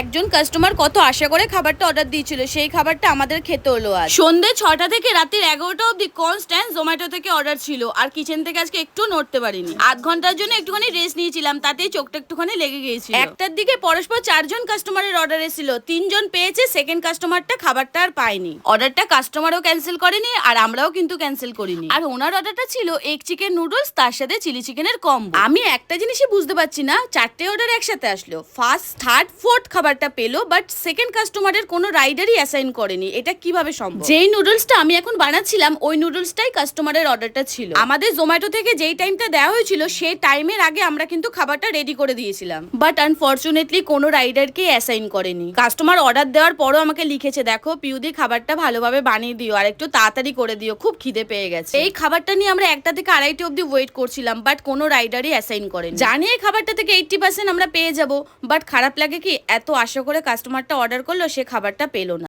একজন কাস্টমার কত আশা করে খাবারটা অর্ডার দিয়েছিল সেই খাবারটা আমাদের খেতে হলো আজ। সন্ধে ছটা থেকে রাতের এগারোটা অবধি কনস্ট্যান্ট জোম্যাটো থেকে অর্ডার ছিল আর কিচেন থেকে আজকে একটু নড়তে পারিনি। আধ ঘণ্টার জন্য একটুখানি রেস্ট নিয়েছিলাম তাতেই চোখটা একটুখানি লেগে গিয়েছিল। একটার দিকে পরস্পর চারজন কাস্টমারের অর্ডার এসেছিল তিনজন পেয়েছে সেকেন্ড কাস্টমারটা খাবারটা আর পায়নি। অর্ডারটা কাস্টমারও ক্যান্সেল করেনি আর আমরাও কিন্তু ক্যান্সেল করিনি। আর ওনার অর্ডারটা ছিল এগ চিকেন নুডলস তার সাথে চিলি চিকেনের কম আমি একটা জিনিসই বুঝতে পারছি না চারটে অর্ডার একসাথে আসলো ফার্স্ট থার্ড ফোর্থ খাবারটা পেল বাট সেকেন্ড কাস্টমারের কোনো রাইডারই অ্যাসাইন করেনি। এটা কীভাবে সম্ভব? যেই নুডলসটা আমি এখন বানাচ্ছিলাম ওই নুডলসটাই কাস্টমারের অর্ডারটা ছিল। আমাদের জোম্যাটো থেকে যেই টাইমটা দেওয়া হয়েছিল সেই টাইমের আগে আমরা কিন্তু খাবারটা রেডি করে দিয়েছিলাম। বাট আনফরচুনেটলি কোনো রাইডারকে অ্যাসাইন করেনি। কাস্টমার অর্ডার দেওয়ার পরও আমাকে লিখেছে দেখো পিউদি খাবারটা ভালোভাবে বানিয়ে দিও আর একটু তাড়াতাড়ি করে দিও খুব খিদে পেয়ে গেছে। এই খাবারটা নিয়ে আমরা একটা থেকে আড়াইটে অবধি ওয়েট করছিলাম বাট কোনো রাইডারই অ্যাসাইন করেনি। জানি এই খাবারটা থেকে এইটটি পার্সেন্ট আমরা পেয়ে যাব বাট খারাপ লাগে কি? এত আশা করে কাস্টমারটা অর্ডার করল সে খাবারটা পেল না।